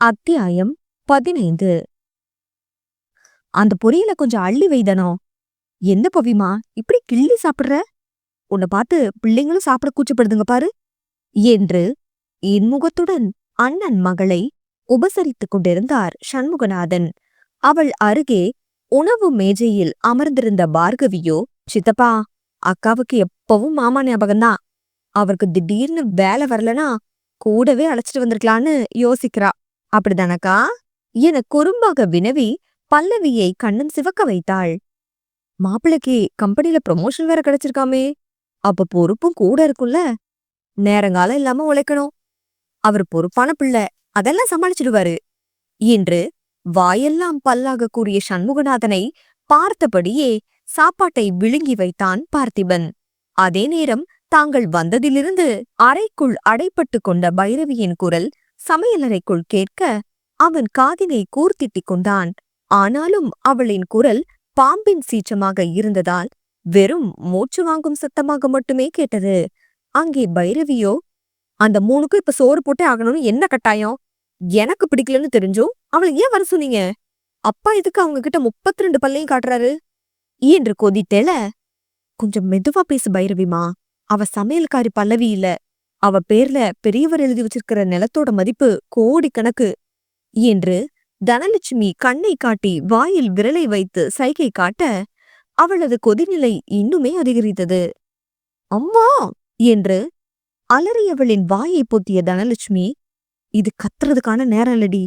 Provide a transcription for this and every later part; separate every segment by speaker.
Speaker 1: அத்தியாயம் பதினைந்து. அந்த பொரியல கொஞ்சம் அள்ளி வைதனோ. என்ன பவிமா இப்படி கிள்ளி சாப்பிடுற? உன்னை பார்த்து பிள்ளைங்களும் சாப்பிட கூச்சப்படுதுங்க பாரு. என்று இன்முகத்துடன் அண்ணன் மகளை உபசரித்துக் கொண்டிருந்தார் சண்முகநாதன். அவள் அருகே உணவு மேஜையில் அமர்ந்திருந்த பார்கவியோ சித்தப்பா அக்காவுக்கு எப்பவும் மாமா ஞாபகம்தான். அவருக்கு திடீர்னு வேலை வரலனா கூடவே அழைச்சிட்டு வந்திருக்கலான்னு யோசிக்கிறா. அப்படிதானக்கா? என குறும்பாக வினவி பல்லவியை கண்ணன் சிவக்க வைத்தாள். மாப்பிளைக்கு கம்பெனில ப்ரமோஷன் வேற கிடைச்சிருக்காமே. அப்ப பொறுப்பும் கூட இருக்கும்ல. நேரங்காலம் இல்லாம உழைக்கணும். அவர் பொறுப்பான பிள்ளை. அதெல்லாம் சமாளிச்சிடுவாரு. என்று வாயெல்லாம் பல்லாக கூறிய சண்முகநாதனை பார்த்தபடியே சாப்பாட்டை விழுங்கி வைத்தான் பார்த்திபன். அதே நேரம் தாங்கள் வந்ததிலிருந்து அறைக்குள் அடைப்பட்டு கொண்ட பைரவியின் குரல் சமையலறைக்குள் கேட்க அவன் காதினை கூர்த்திட்டிக் கொண்டான். ஆனாலும் அவளின் குரல் பாம்பின் சீற்றமாக இருந்ததால் வெறும் மூச்சு வாங்கும் சத்தமாக மட்டுமே கேட்டது. அங்கே பைரவியோ அந்த மூணுக்கும் இப்ப சோறு போட்டே ஆகணும்னு என்ன கட்டாயம்? எனக்கு பிடிக்கலன்னு தெரிஞ்சும் அவளை ஏன் வர சொன்னீங்க? அப்பா எதுக்கு அவங்க கிட்ட முப்பத்தி ரெண்டு பல்லையும் காட்டுறாரு? என்று கொதித்தேல கொஞ்சம் மெதுவா பேசு பைரவிமா. அவ சமையல்காரி பல்லவி இல்ல. அவ பேர்ல பெரியவர் எழுதி வச்சிருக்கிற நிலத்தோட மதிப்பு கோடிக்கணக்கு. என்று தனலட்சுமி கண்ணை காட்டி வாயில் விரலை வைத்து சைகை காட்ட அவளது கொதிநிலை இன்னுமே அதிகரித்தது. அம்மா! என்று அலறியவளின் வாயை பொத்திய தனலட்சுமி இது கத்துறதுக்கான நேரம் இல்லடி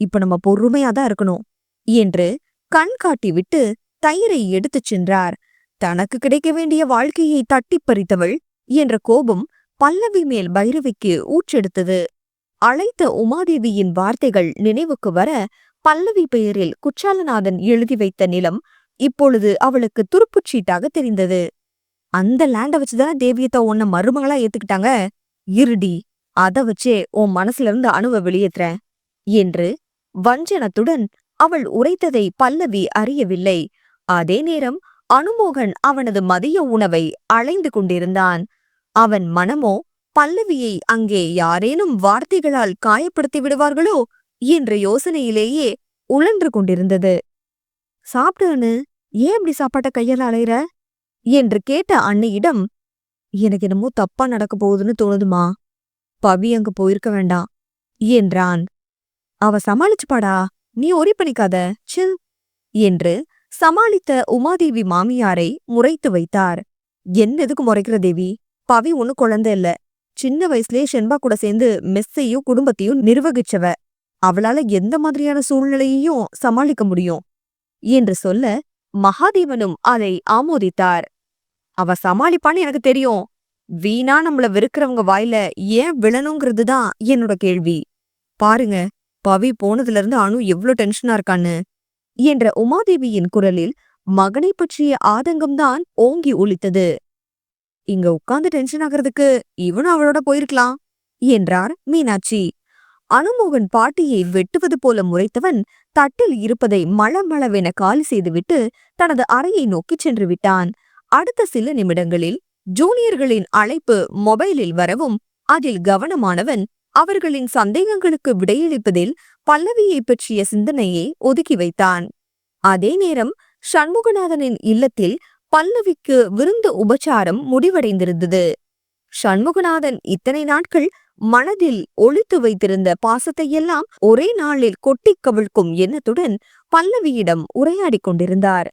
Speaker 1: இப்ப நம்ம பொறுமையா தான் இருக்கணும். என்று கண் காட்டி விட்டு தயிரை எடுத்துச் சென்றார். தனக்கு கிடைக்க வேண்டிய வாழ்க்கையை தட்டிப் பறித்தவள் என்ற கோபம் பல்லவி மேல் பைரவிக்கு ஊற்றெடுத்தது. அழைத்த உமாதேவியின் வார்த்தைகள் நினைவுக்கு வர பல்லவி பெயரில் குற்றாலநாதன் எழுதி வைத்த நிலம் இப்பொழுது அவளுக்கு துருப்புச்சீட்டாக தெரிந்தது. அந்த லேண்ட வச்சுதானே தேவியத்தை உன்னை மருமகளா ஏத்துக்கிட்டாங்க? இருடி அத வச்சே உன் மனசுல இருந்து அணுவ வெளியேத்துறேன் என்று வஞ்சனத்துடன் அவள் உரைத்ததை பல்லவி அறியவில்லை. அதே நேரம் அனுமோகன் அவனது மதிய உணவை அலைந்து கொண்டிருந்தான். அவன் மனமோ பல்லவியை அங்கே யாரேனும் வார்த்தைகளால் காயப்படுத்தி விடுவார்களோ என்ற யோசனையிலேயே உழன்று கொண்டிருந்தது. சாப்பிடு ஏன் இப்படி சாப்பாட்ட கையால அலையிற? என்று கேட்ட அன்னையிடம் எனக்கு என்னமோ தப்பா நடக்க போகுதுன்னு தோணுதுமா. பவி அங்க போயிருக்க வேண்டாம் என்றான். அவ சமாளிச்சுப்பாடா. நீ ஒரி பண்ணிக்காத சில் என்று சமாளித்த உமாதேவி மாமியாரை முறைத்து வைத்தார். என்ன எதுக்கு முறைக்கிற தேவி? பவி ஒண்ணு குழந்தை இல்ல. சின்ன வயசுலயே ஷென்பா கூட சேர்ந்து மெஸ்ஸையும் குடும்பத்தையும் நிர்வகிச்சவ. அவளால எந்த மாதிரியான சூழ்நிலையையும் சமாளிக்க முடியும்? என்று சொல்ல மகாதேவனும் அதை ஆமோதித்தார். அவ சமாளிப்பான்னு எனக்கு தெரியும். வீணா நம்மள வெறுக்கிறவங்க வாயில ஏன் விழணுங்கிறது தான் என்னோட கேள்வி. பாருங்க பவி போனதுல இருந்து அணு எவ்ளோ டென்ஷனா இருக்கான்னு. என்ற உமாதேவியின் குரலில் மகனை பற்றிய ஆதங்கம்தான் ஓங்கி ஒலித்தது. இங்க உட்கார்ந்து டென்ஷன் ஆகிறதுக்கு இவனும் அவளோட போயிருக்கலாம் என்றார் மீனாட்சி. அனுமோகன் பாட்டியை வெட்டுவது போல முறைத்தவன் தட்டில் இருப்பதை மளமளவென காலி செய்துவிட்டு தனது அறையை நோக்கிச் சென்று விட்டான். அடுத்த சில நிமிடங்களில் ஜூனியர்களின் அழைப்பு மொபைலில் வரவும் அதில் கவனமானவன் அவர்களின் சந்தேகங்களுக்கு விடையளிப்பதில் பல்லவியை பற்றிய சிந்தனையை ஒதுக்கி வைத்தான். அதே நேரம் சண்முகநாதனின் இல்லத்தில் பல்லவிக்கு விருந்து உபச்சாரம் முடிவடைந்திருந்தது. சண்முகநாதன் இத்தனை நாட்கள் மனதில் ஒளித்து வைத்திருந்த பாசத்தையெல்லாம் ஒரே நாளில் கொட்டிக் கவிழ்க்கும் எண்ணத்துடன் பல்லவியிடம் உரையாடிக் கொண்டிருந்தார்.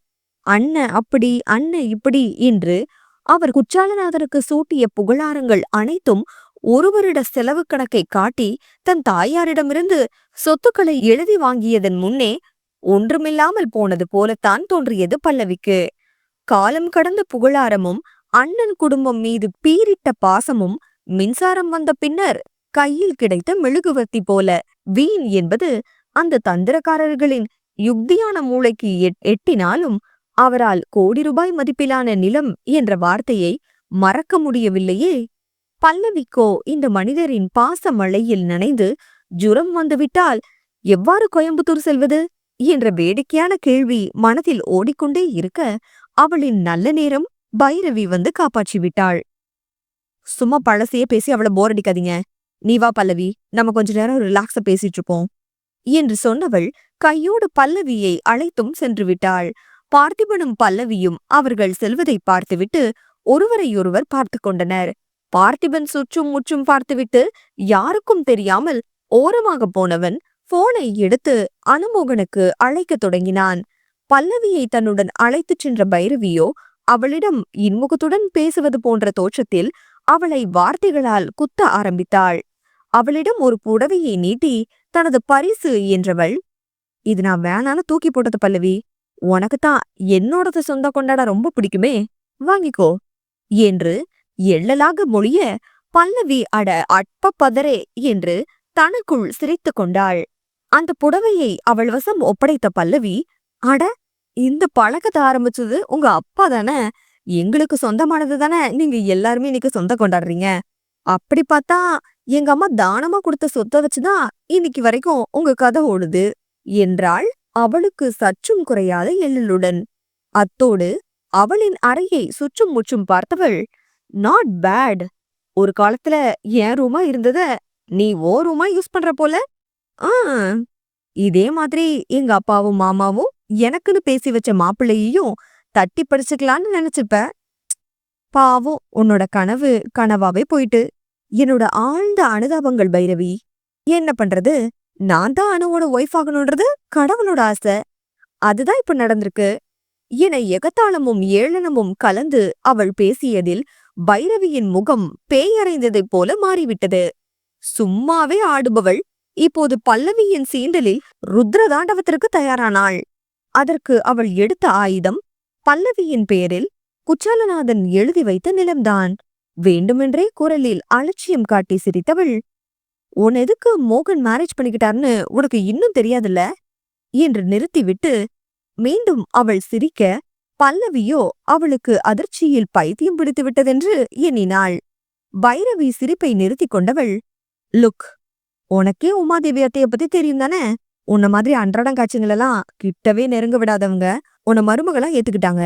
Speaker 1: அண்ண அப்படி அண்ண இப்படி என்று அவர் குற்றாலநாதனுக்கு சூட்டிய புகழாரங்கள் அனைத்தும் ஒரு வருட செலவு கணக்கை காட்டி தன் தாயாரிடமிருந்து சொத்துக்களை எழுதி வாங்கியதன் முன்னே ஒன்றுமில்லாமல் போனது போலத்தான் தோன்றியது பல்லவிக்கு. காலம் கடந்த புகழாரமும் அண்ணன் குடும்பம் மீது பீரிட்ட பாசமும் மின்சாரம் வந்த பின்னர் கையில் கிடைத்த மெழுகுவர்த்தி போல வீண் என்பது அந்த தந்திரக்காரர்களின் யுக்தியான மூளைக்கு எட்- எட்டினாலும் அவரால் கோடி ரூபாய் மதிப்பிலான நிலம் என்ற வார்த்தையை மறக்க முடியவில்லையே. பல்லவிக்கோ இந்த மனிதரின் பாச மழையில் நனைந்து ஜுரம் வந்துவிட்டால் எவ்வாறு கோயம்புத்தூர் செல்வது? என்ற வேடிக்கையான கேள்வி மனதில் ஓடிக்கொண்டே இருக்க அவளின் நல்ல நேரம் பைரவி வந்து காப்பாற்றி விட்டாள் சும்மா பழசையே பேசி அவளை போர் அடிக்காதீங்க. நீ வா பல்லவி நம்ம கொஞ்ச நேரம் ரிலாக்ஸா பேசிட்டு இருப்போம் என்று சொன்னவள் கையோடு பல்லவியை அழைத்தும் சென்று விட்டாள் பார்த்திபனும் பல்லவியும் அவர்கள் செல்வதை பார்த்துவிட்டு ஒருவரையொருவர் பார்த்து கொண்டனர். பார்த்திபன் சுற்றும் முற்றும் பார்த்துவிட்டு யாருக்கும் தெரியாமல் ஓரமாக போனவன் போனை எடுத்து அனுமோகனுக்கு அழைக்கத் தொடங்கினான். பல்லவியை தன்னுடன் அழைத்துச் சென்ற பைரவியோ அவளிடம் இன்முகத்துடன் பேசுவது போன்ற தோற்றத்தில் அவளை வார்த்தைகளால் குத்த ஆரம்பித்தாள். அவளிடம் ஒரு புடவையை நீட்டி தனது பரிசு என்றவள் இது நான் வேணான்னு தூக்கி போட்டது பல்லவி. உனக்குத்தான் என்னோடது சொந்த கொண்டாட ரொம்ப பிடிக்குமே. வாங்கிக்கோ என்று எள்ளலாக மொழிய பல்லவி அட அற்ப பதரே என்று தனக்குள் சிரித்து கொண்டாள். அந்த புடவையை அவள் வசம் ஒப்படைத்த பல்லவி அட இந்த பழக்கத்தை ஆரம்பிச்சது உங்க அப்பா தானே? எங்களுக்கு சொந்தமானது தானே? நீங்க எல்லாருமே இன்னைக்கு சொந்தம் கொண்டாடுறீங்க. அப்படி பார்த்தா எங்க அம்மா தானமா கொடுத்த சொத்தை வச்சுதான் இன்னைக்கு வரைக்கும் உங்க கதை ஓடுது என்றாள் அவளுக்கு சற்றும் குறையாத எழிலுடன். அத்தோடு அவளின் அறையை சுற்றும் முற்றும் பார்த்தவள் நாட் பேட் ஒரு காலத்துல என் ரூமா இருந்தத நீ ஓ ரூமா யூஸ் பண்ற போல? ஆ. இதே மாதிரி எங்க அப்பாவும் மாமாவும் எனக்குன்னு பேசி வச்ச மாப்பிள்ளையையும் தட்டி படிச்சுக்கலான்னு நினைச்சுப்ப பாவம் உன்னோட கனவு கனவாவே போயிட்டு. என்னோட ஆழ்ந்த அனுதாபங்கள் பைரவி. என்ன பண்றது? நான் தான் அணுவோட ஒய்ஃப் ஆகணுன்றது கடவுளோட ஆசை. அதுதான் இப்ப நடந்திருக்கு. என எகத்தாளமும் ஏளனமும் கலந்து அவள் பேசியதில் பைரவியின் முகம் பேயறைந்ததைப் போல மாறிவிட்டது. சும்மாவே ஆடுபவள் இப்போது பல்லவியின் சீண்டலில் ருத்ரதாண்டவத்திற்கு தயாரானாள். அதற்கு அவள் எடுத்த ஆயுதம் பல்லவியின் பெயரில் குச்சாலநாதன் எழுதி வைத்த நிலம்தான். வேண்டுமென்றே குரலில் அலட்சியம் காட்டி சிரித்தவள் உன் எதுக்கு மோகன் மேரேஜ் பண்ணிக்கிட்டார்னு உனக்கு இன்னும் தெரியாதுல்ல? என்று நிறுத்திவிட்டு மீண்டும் அவள் சிரிக்க பல்லவியோ அவளுக்கு அதிர்ச்சியில் பைத்தியம் பிடித்து விட்டதென்று எண்ணினாள். பைரவி சிரிப்பை நிறுத்திக் கொண்டவள் லுக் உனக்கே உமாதேவி அத்தைய பத்தி தெரியும் தானே உன்ன மாதிரி அன்றாடம் காட்சிங்களெல்லாம் கிட்டவே நெருங்க விடாதவங்க. உன்னை மருமகளா ஏத்துக்கிட்டாங்க.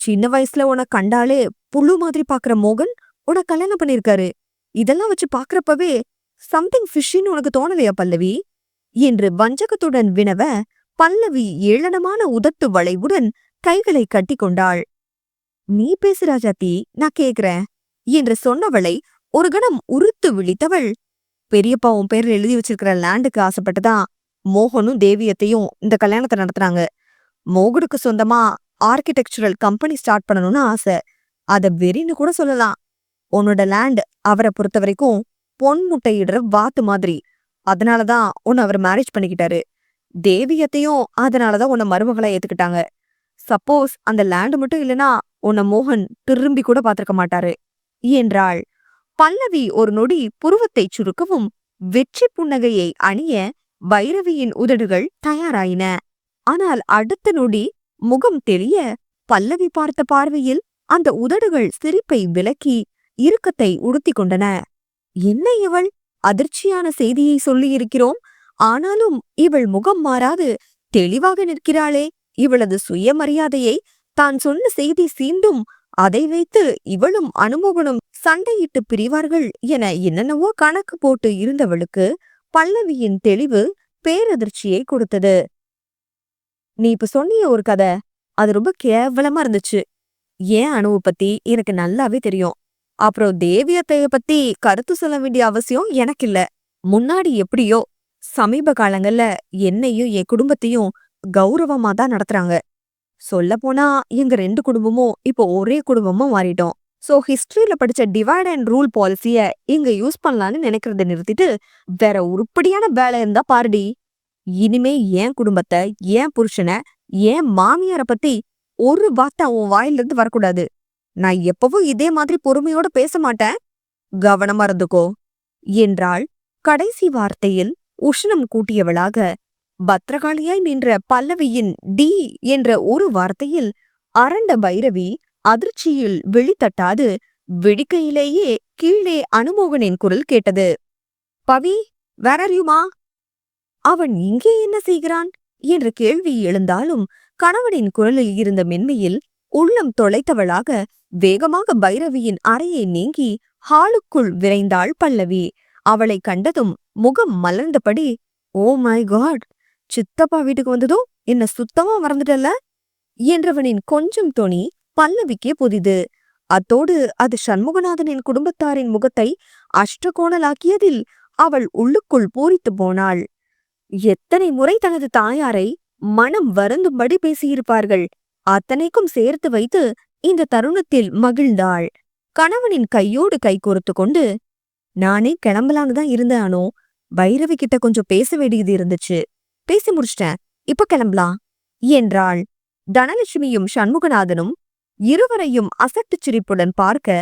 Speaker 1: சின்ன வயசுல உன கண்டாலே புழு மாதிரி பாக்குற மோகன் உன கல்யாணம் பண்ணிருக்காரு இதெல்லாம் வச்சு பாக்குறப்பவே சம்திங் ஃபிஷ்ஷின்னு உனக்கு தோணலையா பல்லவி? என்று வஞ்சகத்துடன் வினவ பல்லவி ஏளனமான உதட்டு வளைவுடன் கைகளை கட்டிக்கொண்டாள் நீ பேசு ராஜாத்தி நான் கேக்குறேன் என்று சொன்னவளை ஒரு கணம் உறுத்து விழித்தவள். பெரியப்பா உன் பேர்ல எழுதி வச்சிருக்கிற லேண்டுக்கு ஆசைப்பட்டுதான் மோகனும் தேவியத்தையும் இந்த கல்யாணத்தை நடத்துறாங்க. மோகனுக்கு சொந்தமா ஆர்கிடெக்சரல் கம்பெனி ஸ்டார்ட் பண்ணணும்னு ஆசை. அத வெறின்னு கூட சொல்லலாம். உன்னோட லேண்ட் அவரை பொறுத்த வரைக்கும் பொன் முட்டையிடுற வாத்து மாதிரி. அதனாலதான் உன்னை அவர் மேரேஜ் பண்ணிக்கிட்டாரு. தேவியத்தையும் அதனாலதான் உன்னை மருமகளை ஏத்துக்கிட்டாங்க. சப்போஸ் அந்த லேண்ட் மட்டும் இல்லனா உன்னை மோகன் திரும்பி கூட பாத்திருக்க மாட்டாரு. என்றாள். பல்லவி ஒரு நொடி புருவத்தைச் சுருக்கவும் வெற்றி புன்னகையை அணிய பைரவியின் உதடுகள் தயாராயின. ஆனால் அடுத்த நொடி முகம் தெளிய பல்லவி பார்த்த பார்வையில் அந்த உதடுகள் சிரிப்பை விலக்கி இறுக்கத்தை உடுத்திக் கொண்டன. என்ன இவள்? அதிர்ச்சியான செய்தியை சொல்லியிருக்கிறோம். ஆனாலும் இவள் முகம் மாறாது. தெளிவாக நிற்கிறாளே. இவளது சுயமரியாதையை தான் சொன்ன செய்தி சீண்டும். அதை வைத்து இவளும் அனுமோகனும் சண்டையிட்டு பிரிவார்கள் என என்னென்னவோ கணக்கு போட்டு இருந்தவளுக்கு பல்லவியின் தெளிவு பேரதிர்ச்சியை கொடுத்தது. நீ இப்ப சொன்னிய ஒரு கதை. அது ரொம்ப கேவலமா இருந்துச்சு. ஏன் அணுவை பத்தி? எனக்கு நல்லாவே தெரியும். அப்புறம் தேவியத்தைய பத்தி கருத்து சொல்ல வேண்டிய அவசியம் எனக்கு இல்ல முன்னாடி எப்படியோ சமீப காலங்கள்ல என்னையும் என் குடும்பத்தையும் கௌரவமா தான் நடத்துறாங்க. சொல்ல போனா எங்க ரெண்டு குடும்பமும் இப்போ ஒரே குடும்பமா மாறிட்டோம். சோ ஹிஸ்ட்ரியில் படிச்ச டிவைட் அண்ட் ரூல் பாலிசிய இங்க யூஸ் பண்ணலாம்னு நினைக்கிறத நிறுத்திட்டு வேற உருப்படியான வேலை இருந்தா பாருடி. இனிமே என் குடும்பத்தை என் புருஷனை என் மாமியார பத்தி ஒரு வார்த்தை உன் வாயில இருந்து வரக்கூடாது. நான் எப்பவும் இதே மாதிரி பொறுமையோட பேச மாட்டேன். கவனமா இருந்துக்கோ. என்றாள் கடைசி வார்த்தையில் உஷ்ணம் கூட்டியவளாக பத்திரகாளியாய் நின்ற பல்லவியின் டி என்ற ஒரு வார்த்தையில் அரண்ட பைரவி அதிர்ச்சியில் வெளித்தட்டாது வெடிக்கையிலேயே கீழே அனுமோகனின் குரல் கேட்டது. பவி வரறியுமா அவன் இங்கே என்ன செய்கிறான்? என்ற கேள்வி எழுந்தாலும் கணவனின் குரலில் இருந்த மென்மையில் உள்ளம் தொலைத்தவளாக வேகமாக பைரவியின் அறையை நீங்கி ஹாலுக்குள் விரைந்தாள் பல்லவி. அவளை கண்டதும் முகம் மலர்ந்தபடி ஓ மை காட்! சித்தப்பா வீட்டுக்கு வந்ததும் என்ன சுத்தமா மறந்துட்டல்ல? என்றவனின் கொஞ்சம் தொனி பல்லவிக்கே புதிது. அத்தோடு அது சண்முகநாதனின் குடும்பத்தாரின் முகத்தை அஷ்டகோணலாக்கியதில் அவள் உள்ளுக்குள் பூரித்து போனாள். எத்தனை முறை தனது தாயாரை மனம் வருந்தும்படி பேசியிருப்பார்கள். அத்தனைக்கும் சேர்த்து வைத்து இந்த தருணத்தில் மகிழ்ந்தாள். கணவனின் கையோடு கை கோர்த்து கொண்டு நானே கிளம்பலான்னு தான் இருந்தேன் பைரவி கிட்ட கொஞ்சம் பேச வேண்டியது இருந்துச்சு. பேசி முடிச்சிட்டேன். இப்ப கிளம்பலாம். என்றாள். தனலட்சுமியும் சண்முகநாதனும் இருவரையும் அசட்டுச் சிரிப்புடன் பார்க்க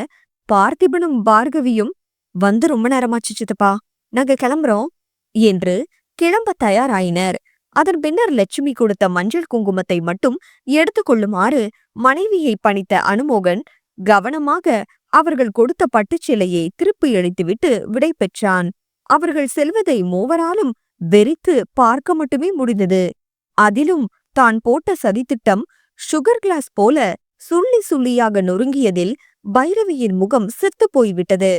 Speaker 1: பார்த்திபனும் பார்கவியும் வந்து ரொம்ப நேரமாச்சு சித்தப்பா நாங்க கிளம்புறோம் என்று கிளம்ப தயாராயினர். அதன் பின்னர் லட்சுமி கொடுத்த மஞ்சள் குங்குமத்தை மட்டும் எடுத்துக்கொள்ளுமாறு மனைவியை பணித்த அனுமோகன் கவனமாக அவர்கள் கொடுத்த பட்டுச்சேலையை திருப்பி அளித்துவிட்டு விடை பெற்றான். அவர்கள் செல்வதை மூவராலும் வெறித்து பார்க்க மட்டுமே முடிந்தது. அதிலும் தான் போட்ட சதித்திட்டம் சுகர் கிளாஸ் போல சுள்ளி சுள்ளியாக நொறுங்கியதில் பைரவியின் முகம் செத்துப் போய்விட்டது.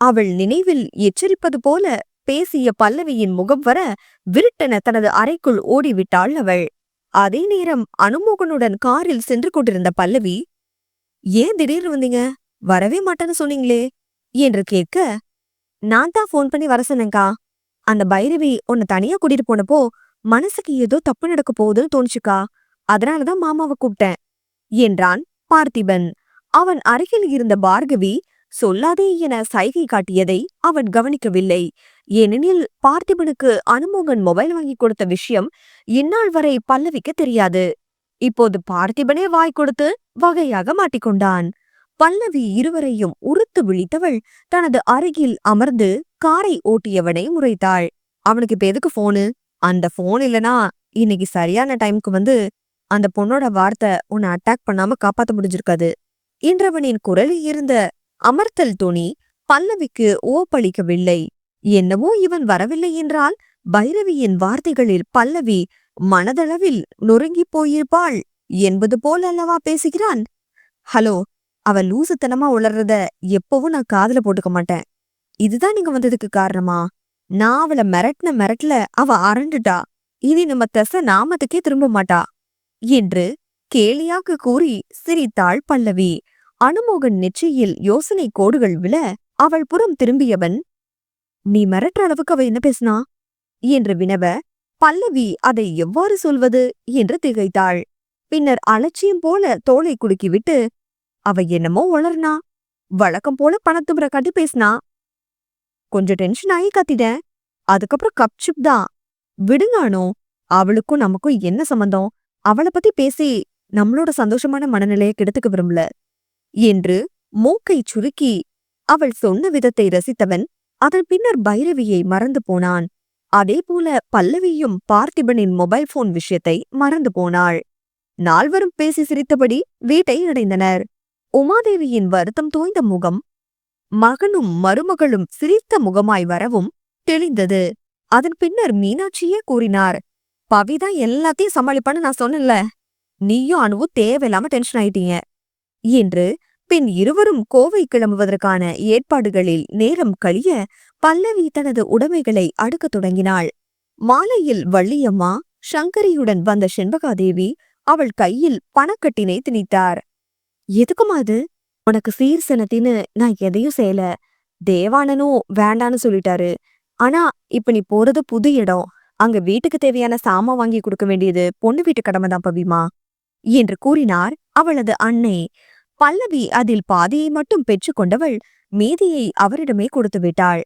Speaker 1: அவள் நினைவில் எச்சரிப்பது போல பேசிய பல்லவியின் முகம் வர விருட்டென தனது அறைக்குள் ஓடிவிட்டாள் அவள். அதே நேரம் அனுமோகனுடன் காரில் சென்று கொண்டிருந்த பல்லவி ஏன் திடீர்னு வந்தீங்க? வரவே மாட்டேன்னு சொன்னீங்களே என்று கேட்க நான் தான் ஃபோன் பண்ணி வர சொன்னேங்க்கா அந்த பைரவி உன்னை தனியா கூட்டிட்டு போனப்போ மனசுக்கு ஏதோ தப்பு நடக்க போகுதுன்னு தோணுச்சுக்கா. அதனாலதான் மாமாவை கூப்பிட்டேன். என்றான் பார்த்திபன். அவன் அருகில் இருந்த பார்கவி சொல்லாதே என சைகை காட்டியதை அவன் கவனிக்கவில்லை. ஏனெனில் பார்த்திபனுக்கு அனுமோகன் மொபைல் வாங்கி கொடுத்த விஷயம் இந்நாள் வரை பல்லவிக்கு தெரியாது. இப்போது பார்த்திபனே வாய் கொடுத்து வகையாக மாட்டிக்கொண்டான். பல்லவி இருவரையும் உறுத்து விழித்தவள் தனது அருகில் அமர்ந்து காரை ஓட்டியவனை முறைத்தாள். அவனுக்கு இப்ப எதுக்கு போனு அந்த போன் இல்லனா இன்னைக்கு சரியான டைம்க்கு வந்து அந்த பொண்ணோட வார்த்தை உன்னை அட்டாக் பண்ணாம காப்பாத்த முடிஞ்சிருக்காது. என்றவனின் குரலில் இருந்த அமர்த்தல் துணி பல்லவிக்கு ஓப்பளிக்கவில்லை. என்னவோ இவன் வரவில்லை என்றால் பைரவியின் வார்த்தைகளில் பல்லவி மனதளவில் நொறுங்கிப் போயிருப்பாள் என்பது போல அல்லவா பேசுகிறான்? ஹலோ அவ லூசுத்தனமா உளறத எப்பவும் நான் காதுல போட்டுக்க மாட்டேன். இதுதான் நீங்க வந்ததுக்கு காரணமா? நான் அவளை மிரட்டின மிரட்டல அவ அரண்டுட்டா. இனி நம்ம தெச நாமத்துக்கே திரும்ப மாட்டா. என்று கேலியாக கூறி சிரித்தாள் பல்லவி. அனுமோகன் நெற்றியில் யோசனை கோடுகள் விழ அவள் புறம் திரும்பியவன் நீ மிரட்டுற அளவுக்கு அவ என்ன பேசினா? என்று வினவ பல்லவி அதை எவ்வாறு சொல்வது? என்று திகைத்தாள். பின்னர் அலட்சியம் போல தோலை குலுக்கிவிட்டு அவ என்னமோ உளர்னா வழக்கம் போல பணத்துமுறை காட்டி பேசினா? கொஞ்சம் டென்ஷன் ஆகி கத்திட்டேன் அதுக்கப்புறம் கப்சிப் தான். விடுங்கானோ அவளுக்கும் நமக்கும் என்ன சம்பந்தம்? அவளை பத்தி பேசி நம்மளோட சந்தோஷமான மனநிலையை கெடுத்துக்க விரும்பல. என்று மூக்கை சுருக்கி அவள் சொன்ன விதத்தை ரசித்தவன் அதன் பின்னர் பைரவியை மறந்து போனான். அதேபோல பல்லவியும் பார்த்திபனின் மொபைல் போன் விஷயத்தை மறந்து போனாள். நால்வரும் பேசி சிரித்தபடி வீட்டை அடைந்தனர். உமாதேவியின் வருத்தம் தோய்ந்த முகம் மகனும் மருமகளும் சிரித்த முகமாய் வரவும் தெளிந்தது. அதன் பின்னர் மீனாட்சியே கூறினார் பவிதா எல்லாத்தையும் சமாளிப்பான்னு நான் சொன்னேன்ல. நீயும் அணுவும் தேவையில்லாம டென்ஷன் ஆயிட்டீங்க. என்று பின் இருவரும் கோவை கிளம்புவதற்கான ஏற்பாடுகளில் நேரம் கழிய பல்லவி தனது உடைமைகளை அடுக்கத் தொடங்கினாள். மாலையில் வள்ளியம்மா சங்கரியுடன் வந்த செண்பகாதேவி அவள் கையில் பணக்கட்டினை திணித்தார். எதுக்குமா அது? உனக்கு சீர் செனத்தின்னு நான் எதையும் செய்யல. தேவானனும் வேண்டான்னு சொல்லிட்டாரு. ஆனா இப்ப நீ போறது புது இடம். அங்க வீட்டுக்கு தேவையான சாமான் வாங்கி கொடுக்க வேண்டியது பொண்ணு வீட்டு கடமை தான் பவிமா என்று கூறினார் அவளது அன்னை பல்லவி அதில் பாதியை மட்டும் பெற்றுக்கொண்டவள் மீதியை அவரிடமே கொடுத்து விட்டாள்.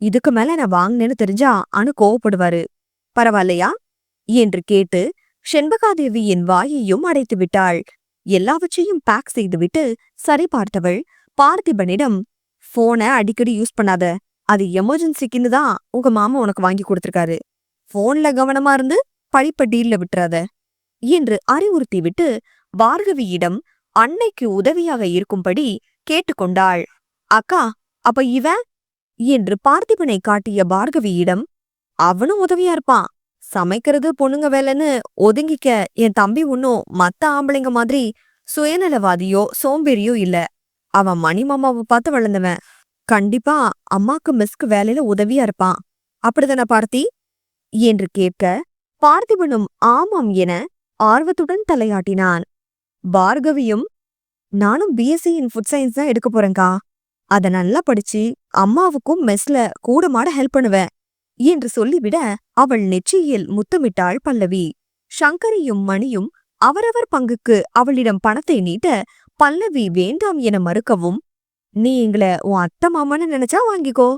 Speaker 1: இதுக்கு மேல நான் வாங்கினேன்னு தெரிஞ்சா அனு கோவப்படுவாரு. பரவாயில்லையா? என்று கேட்டு செண்பகாதேவியின் வாயையும் அடைத்து விட்டாள். எல்லாவற்றையும் பேக் செய்துவிட்டு சரி பார்த்தவள் பார்த்திபனிடம் போனை அடிக்கடி யூஸ் பண்ணாத. அது எமர்ஜென்சிக்குன்னு தான் உங்க மாமா உனக்கு வாங்கி கொடுத்திருக்காரு. போன்ல கவனமா இருந்து படிப்ப டீல்ல விட்டுறாத. என்று அறிவுறுத்தி விட்டு பார்கவியிடம் அன்னைக்கு உதவியாக இருக்கும்படி கேட்டுக்கொண்டாள். அக்கா அப்ப இவன் என்று பார்த்திபனை காட்டிய பார்கவியிடம் அவனும் உதவியா இருப்பான். சமைக்கிறது பொண்ணுங்க வேலைன்னு ஒதுங்கிக்க என் தம்பி ஒன்னும் மத்த ஆம்பளைங்க மாதிரி சுயநலவாதியோ சோம்பேறியோ இல்ல. அவன் மணிமாமாவை பார்த்து வளர்ந்தவன். கண்டிப்பா அம்மாக்கு மிஸ்க்கு வேலையில உதவியா இருப்பான். அப்படிதானே பார்த்தி? என்று கேட்க பார்த்திபனும் ஆமாம் என ஆர்வத்துடன் தலையாட்டினான். பார்கவியும் நானும் பிஎஸ்சி இன் ஃபுட் சயின்ஸ் தான் எடுக்க போறேங்க்கா அத நல்லா படிச்சு அம்மாவுக்கும் மெஸ்ல கூடமாட ஹெல்ப் பண்ணுவேன் என்று சொல்லிவிட அவள் நெற்றியில் முத்தமிட்டாள் பல்லவி. சங்கரியும் மணியும் அவரவர் பங்குக்கு அவளிடம் பணத்தை நீட்ட பல்லவி வேண்டாம் என மறுக்கவும் நீ எங்கள உன் அத்தை மாமான்னு நினைச்சா வாங்கிக்கோ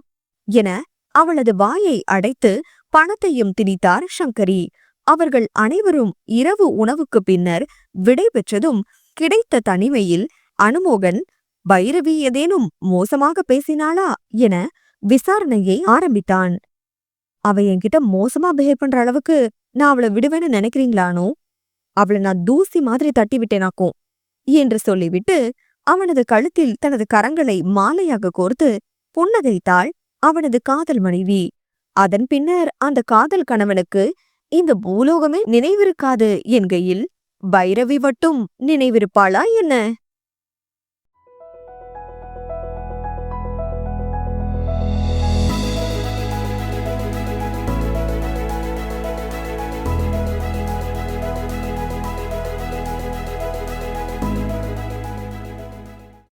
Speaker 1: என அவளது வாயை அடைத்து பணத்தையும் திணித்தார் சங்கரி. அவர்கள் அனைவரும் இரவு உணவுக்கு பின்னர் விடை பெற்றதும் கிடைத்த தனிமையில் அனுமோகன் பைரவி ஏதேனும் மோசமாக பேசினாளா? என விசாரணையை ஆரம்பித்தான். அவ என்கிட்ட மோசமா பிஹேவ் பண்ற அளவுக்கு நான் அவளை விடுவேன்னு நினைக்கிறீங்களானோ? அவளை நான் தூசி மாதிரி தட்டி விட்டேனாக்கும் என்று சொல்லிவிட்டு அவனது கழுத்தில் தனது கரங்களை மாலையாக கோர்த்து புன்னகைத்தாள் அவனது காதல் மனைவி. அதன் பின்னர் அந்த காதல் கணவனுக்கு இந்த பூலோகமே நினைவிருக்காது என்கையில். பைரவி மட்டும் நினைவிருப்பாளா என்ன?